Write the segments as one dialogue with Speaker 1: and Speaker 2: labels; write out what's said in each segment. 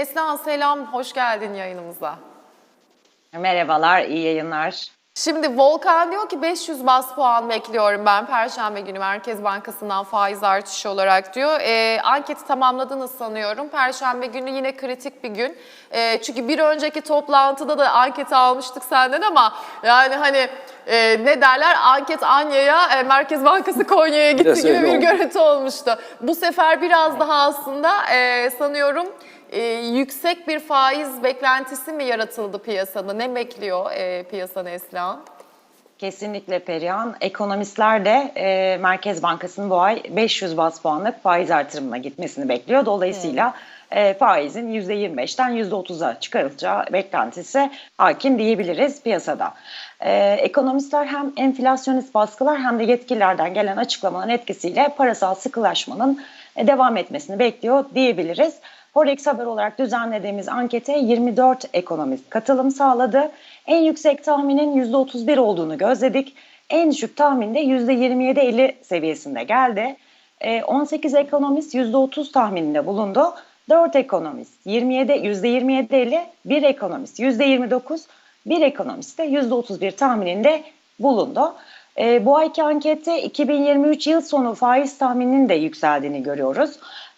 Speaker 1: Esna selam, hoş geldin yayınımıza.
Speaker 2: Merhabalar, iyi yayınlar.
Speaker 1: Şimdi Volkan diyor ki 500 bas puan bekliyorum ben Perşembe günü Merkez Bankası'ndan faiz artışı olarak diyor. Ee, anketi tamamladınız sanıyorum. Perşembe günü yine kritik bir gün. Ee, çünkü bir önceki toplantıda da anketi almıştık senden ama yani hani e, ne derler anket Anya'ya e, Merkez Bankası Konya'ya gitti gibi bir görüntü olmuştu. Bu sefer biraz daha aslında e, sanıyorum e, yüksek bir faiz beklentisi mi yaratıldı piyasada? Ne bekliyor e, piyasa Neslihan?
Speaker 2: Kesinlikle Perihan. Ekonomistler de e, Merkez Bankası'nın bu ay 500 bas puanlık faiz artırımına gitmesini bekliyor. Dolayısıyla e, faizin %25'ten %30'a çıkarılacağı beklentisi hakim diyebiliriz piyasada. E, ekonomistler hem enflasyonist baskılar hem de yetkililerden gelen açıklamaların etkisiyle parasal sıkılaşmanın e, devam etmesini bekliyor diyebiliriz. Forex Haber olarak düzenlediğimiz ankete 24 ekonomist katılım sağladı. En yüksek tahminin %31 olduğunu gözledik. En düşük tahmin de %27-50 seviyesinde geldi. Ee, 18 ekonomist %30 tahmininde bulundu. 4 ekonomist 27, %27-50, 1 ekonomist %29, 1 ekonomist de %31 tahmininde bulundu. Ee, bu ayki ankette 2023 yıl sonu faiz tahmininin de yükseldiğini görüyoruz.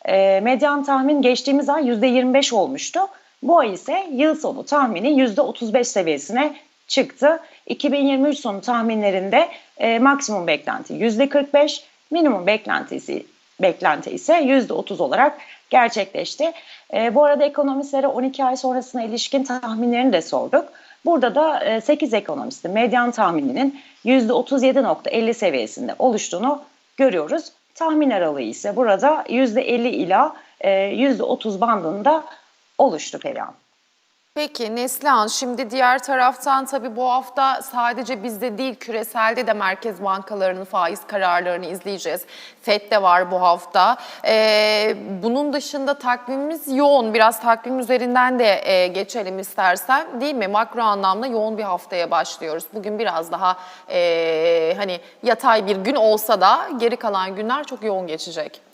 Speaker 2: Ee, medyan tahmin geçtiğimiz ay %25 olmuştu. Bu ay ise yıl sonu tahmini %35 seviyesine çıktı. 2023 sonu tahminlerinde e, maksimum beklenti %45, minimum beklentisi beklenti ise %30 olarak gerçekleşti. E, bu arada ekonomistlere 12 ay sonrasına ilişkin tahminlerini de sorduk. Burada da e, 8 ekonomistin medyan tahmininin %37.50 seviyesinde oluştuğunu görüyoruz. Tahmin aralığı ise burada %50 ila e, %30 bandında oluştu Perihan.
Speaker 1: Peki Neslihan şimdi diğer taraftan tabii bu hafta sadece bizde değil küreselde de merkez bankalarının faiz kararlarını izleyeceğiz. FED de var bu hafta. Ee, bunun dışında takvimimiz yoğun. Biraz takvim üzerinden de e, geçelim istersen değil mi? Makro anlamda yoğun bir haftaya başlıyoruz. Bugün biraz daha e, hani yatay bir gün olsa da geri kalan günler çok yoğun geçecek.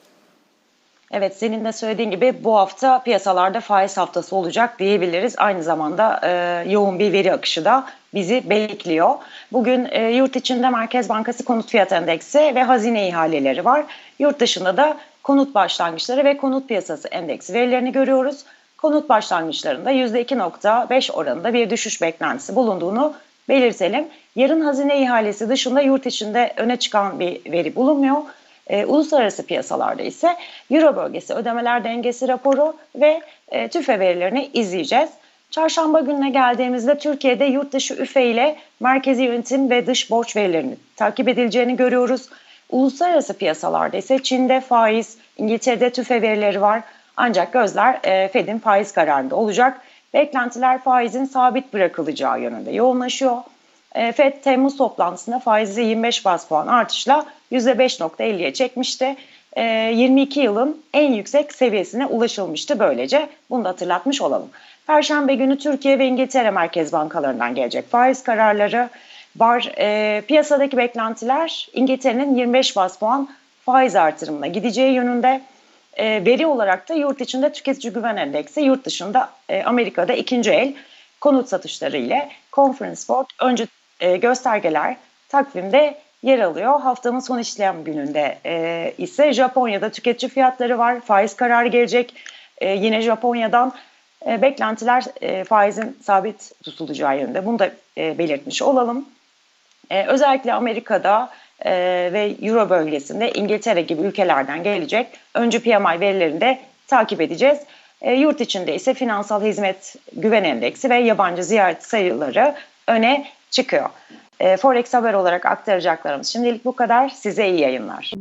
Speaker 2: Evet senin de söylediğin gibi bu hafta piyasalarda faiz haftası olacak diyebiliriz. Aynı zamanda e, yoğun bir veri akışı da bizi bekliyor. Bugün e, yurt içinde Merkez Bankası konut fiyat endeksi ve hazine ihaleleri var. Yurt dışında da konut başlangıçları ve konut piyasası endeksi verilerini görüyoruz. Konut başlangıçlarında %2.5 oranında bir düşüş beklentisi bulunduğunu belirtelim. Yarın hazine ihalesi dışında yurt içinde öne çıkan bir veri bulunmuyor. E, uluslararası piyasalarda ise Euro bölgesi ödemeler dengesi raporu ve e, tüfe verilerini izleyeceğiz. Çarşamba gününe geldiğimizde Türkiye'de yurt dışı üfe ile merkezi yönetim ve dış borç verilerinin takip edileceğini görüyoruz. Uluslararası piyasalarda ise Çin'de faiz, İngiltere'de tüfe verileri var. Ancak gözler e, Fed'in faiz kararında olacak. Beklentiler faizin sabit bırakılacağı yönünde yoğunlaşıyor. E, FED Temmuz toplantısında faizi 25 bas puan artışla %5.50'ye çekmişti. E, 22 yılın en yüksek seviyesine ulaşılmıştı böylece. Bunu da hatırlatmış olalım. Perşembe günü Türkiye ve İngiltere Merkez Bankalarından gelecek faiz kararları var. E, piyasadaki beklentiler İngiltere'nin 25 bas puan faiz artırımına gideceği yönünde. E, veri olarak da yurt içinde tüketici güven endeksi, yurt dışında e, Amerika'da ikinci el konut satışları ile Conference Board önce e, göstergeler takvimde yer alıyor. Haftanın son işlem gününde e, ise Japonya'da tüketici fiyatları var. Faiz kararı gelecek. E, yine Japonya'dan e, beklentiler e, faizin sabit tutulacağı yönünde. Bunu da e, belirtmiş olalım. E, özellikle Amerika'da e, ve Euro bölgesinde İngiltere gibi ülkelerden gelecek öncü PMI verilerini de takip edeceğiz. E, yurt içinde ise finansal hizmet güven endeksi ve yabancı ziyaret sayıları öne çıkıyor. E, Forex haber olarak aktaracaklarımız şimdilik bu kadar. Size iyi yayınlar.